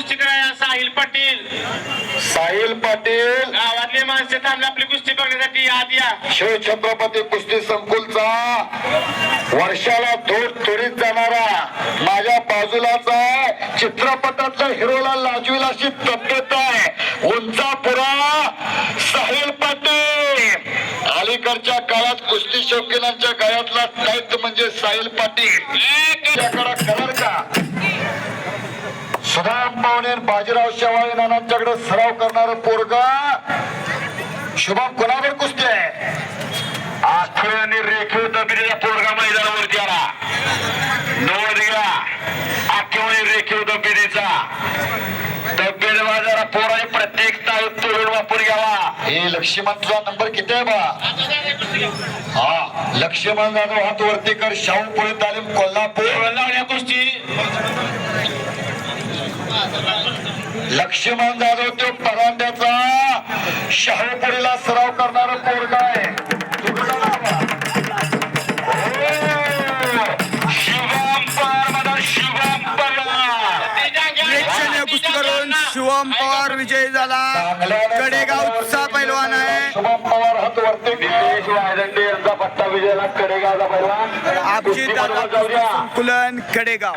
कुस्ती करायला साहिल पाटील. साहिल पाटील. गावातले माणसं थांबले आपली कुस्ती बघण्यासाठी. आत या. शिवछत्रपती कुस्ती संकुलचा वर्षाला थोड थोडीत जाणारा माझ्या बाजूलाचा चित्रपटातल्या हिरोला लाजवील अशी तब्येत आहे. उंचापुरा साहिल पाटील. अलीकडच्या काळात कुस्ती शौकीनांच्या गळ्यातला टाईट म्हणजे साहिल पाटील. त्याकडे पावणे बाजीराव शेवाळे नानांच्याकडे सराव करणार पोरगा. शुभम कोणावर कुस्ती आहे. आखळ आणि रेखीव दबिरीचा पोरगा मैदानावरती आला. नोंद घ्या. आखीव आणि रेखीव दबिरीचा तब्येत बाजारा पोराने प्रत्येक स्थायिक तोडून वापर घ्यावा. हे लक्ष्मण तुझा नंबर किती आहे बा? हा लक्ष्मण जाधव हात वरती कर. शाहू पुणे तालीम कोल्हापूर लावण्या कुस्ती लक्ष्मण जाधव तो परांड्याचा शाहूपुरीला सराव करणारा पोरगा आहे. शिवम पवार माझा शिवम पवार प्रेक्षणीय कुस्ती करून शिवम पवार विजयी झाला. कडेगावचा पैलवान आहे. शुभम पवार हात वरती नितेश वायदंडे यांचा पट्टा विजयाला कडेगावचा पैलवान. आपची दादा संकुलन कडेगाव.